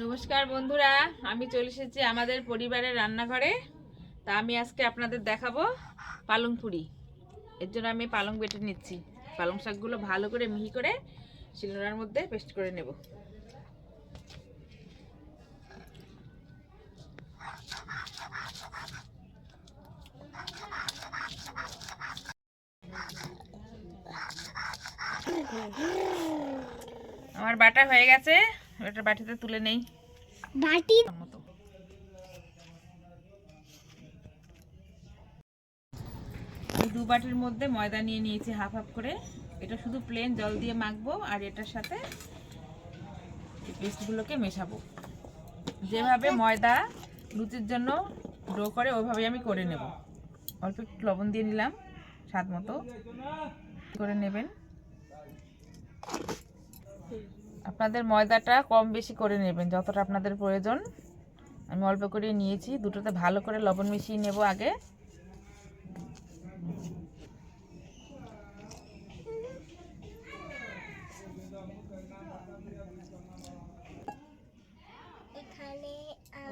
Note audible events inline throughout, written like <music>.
নমস্কার বন্ধুরা, আমি চলে এসেছি আমাদের পরিবারের রান্নাঘরে। তা আমি আজকে আপনাদের দেখাবো পালং পুরি এর জন্য আমি পালং বেটে নিচ্ছি। পালং শাকগুলো ভালো করে মিহি করে শিলনোড়ার মধ্যে পেস্ট করে নেব। আমার বাটা হয়ে গেছে। এটা বাটিতে তুলে নেই। বাটি মতো। দু বাটির মধ্যে ময়দা নিয়ে নিয়েছি হাফ হাফ করে। এটা শুধু প্লেন জল দিয়ে মাখবো আর এটার সাথে পেস্টগুলোকে মেশাবো। যেভাবে ময়দা লুচির জন্য ডো করে ওইভাবে আমি করে নেব। অল্প একটু লবণ দিয়ে নিলাম স্বাদ মতো। করে নেবেন। আপনাদের ময়দাটা কম বেশি করে নেবেন যতটা আপনাদের প্রয়োজন। আমি অল্প করে নিয়েছি দুটোতে ভালো করে লবণ মিশিয়ে নেব আগে।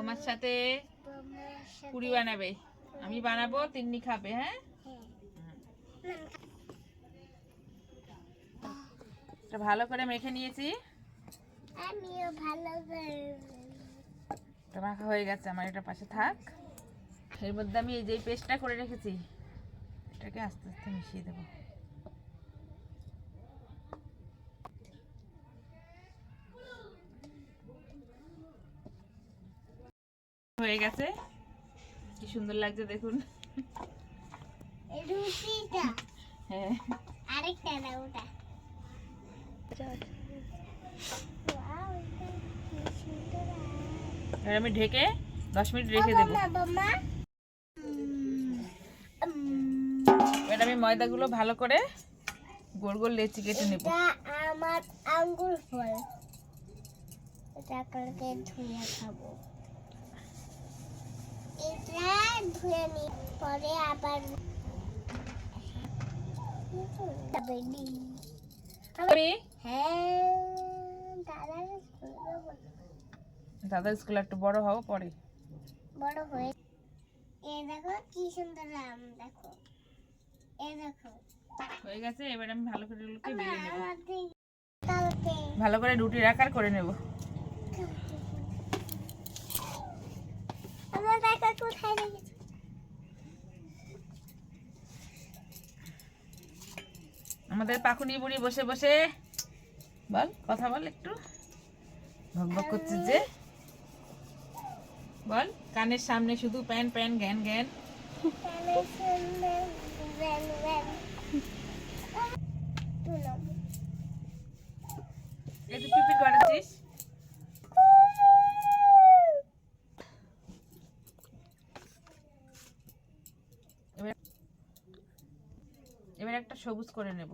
আমার সাথে পুরি বানাবে। আমি বানাবো তিন্নি খাবে হ্যাঁ? ভালো করে মেখে নিয়েছি। আমিও ভালো করে। এটা মাখা হয়ে গেছে আমার এটা পাশে থাক। এর মধ্যে আমি এই যে পেস্টটা করে রেখেছি এটাকে আস্তে আস্তে মিশিয়ে দেবো। হয়ে গেছে। কি সুন্দর লাগছে দেখুন। রুটিটা। হ্যাঁ। আরেকটা না ওটা Wow, এটা কি সুন্দর আয়। এবার আমি ঢেকে দশ মিনিট রেখে দেবো। এবার আমি ময়দাগুলো ভালো করে গোল গোল লেচি কেটে নেব। আমার আঙ্গুর ফল। এটা কালকে ধুয়ে খাব। এটা ধুয়ে নি পরে আবার আমি হ্যাঁ দাদা দাদার স্কুল একটু বড় হও পরে। বড় হয়ে এ দেখো কি সুন্দর আম দেখো। এ দেখো। হয়ে গেছে এবার আমি ভালো করে এগুলোকে বেলে নেব। ভালো করে রুটির আকার করে নেব। আমার দেখা কোথায় আমাদের পাখুনি বুড়ি বসে বসে বল কথা বল একটু। ভক ভক করছিস যে। বল কানের সামনে শুধু প্যান প্যান করেছিস? এবার এবার একটা সবুজ করে নেব।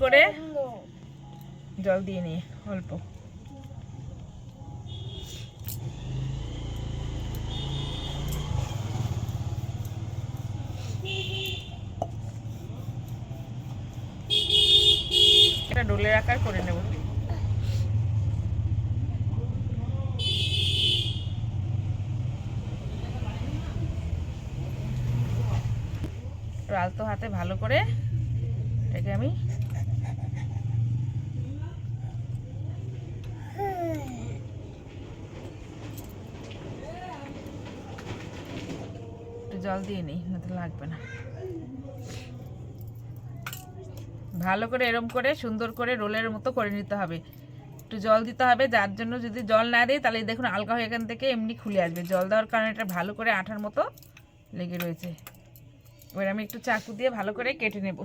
করে জল দিয়ে নিয়ে অল্প। এটা ডোলের আকার করে নেব একটু আলতো হাতে ভালো করে এটাকে আমি জল দিয়ে নিই নয়তো লাগবে না। ভালো করে এরম করে সুন্দর করে রোলের মতো করে নিতে হবে। একটু জল দিতে হবে, যার জন্য যদি জল না দিই, তাহলে দেখুন আলগা হয়ে এখান থেকে এমনি খুলে আসবে। জল দেওয়ার কারণে এটা ভালো করে আঠার মতো লেগে রয়েছে। এবার আমি একটু চাকু দিয়ে ভালো করে কেটে নেব।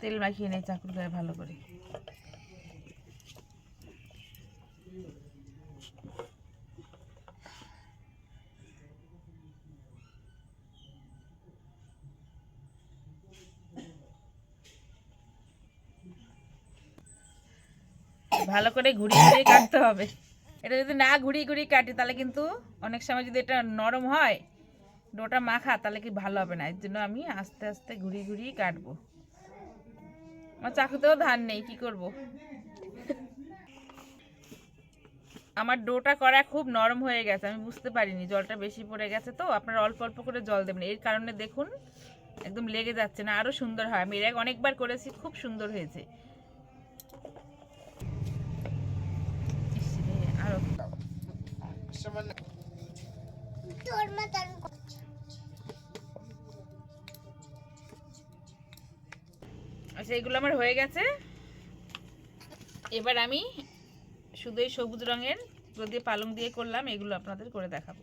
তেল মাখিয়ে নেই চাকুর গায়ে ভালো করে। ভালো করে ঘুরিয়ে ঘুরিয়ে কাটতে হবে। এটা যদি না ঘুরিয়ে ঘুরিয়ে কাটি, তাহলে কিন্তু অনেক সময় যদি এটা নরম হয়, ডোটা মাখা, তাহলে কি ভালো হবে না? এর জন্য আমি আস্তে আস্তে ঘুরিয়ে ঘুরিয়ে কাটবো। আমার চাকুতেও ধান নেই, কি করব? আমার ডোটা করা খুব নরম হয়ে গেছে, আমি বুঝতে পারিনি, জলটা বেশি পড়ে গেছে তো, আপনারা অল্প অল্প করে জল দেবেন। এর কারণে দেখুন, একদম লেগে যাচ্ছে না, আরও সুন্দর হয়। আমি এর অনেকবার করেছি, খুব সুন্দর হয়েছে। তোর মতন করছে। আচ্ছা এগুলো আমার হয়ে গেছে। এবার আমি শুধু এই সবুজ রঙের যদি পালং দিয়ে করলাম এগুলো আপনাদের করে দেখাবো।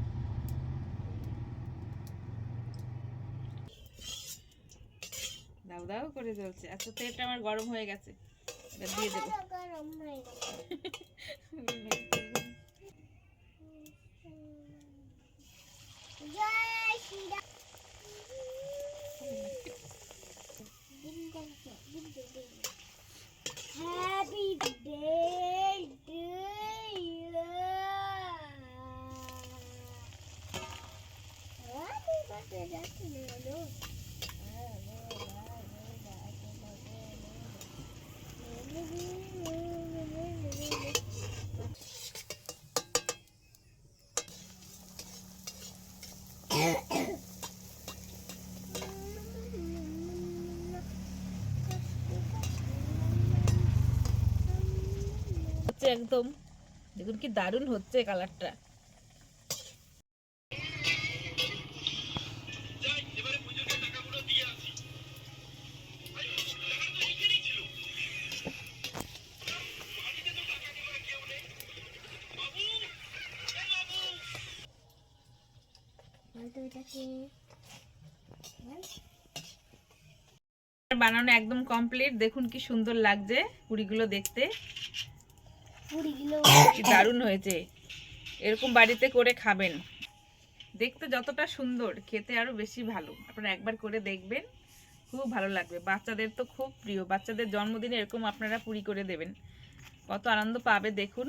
দাও করে জ্বলছে। আচ্ছা তেলটা আমার গরম হয়ে গেছে। এটা দিয়ে দেবো। গরম হয়ে গেছে। <laughs> হচ্ছে একদম। দেখুন কি দারুণ হচ্ছে কালারটা। বানানো একদম কমপ্লিট দেখুন কি সুন্দর লাগছে পুরিগুলো দেখতে। দারুণ হয়েছে। এরকম বাড়িতে করে খাবেন। দেখতে যতটা সুন্দর, খেতে আরও বেশি ভালো। আপনারা একবার করে দেখবেন, খুব ভালো লাগবে। বাচ্চাদের তো খুব প্রিয়। বাচ্চাদের জন্মদিনে এরকম আপনারা পুরি করে দেবেন। কত আনন্দ পাবে, দেখুন।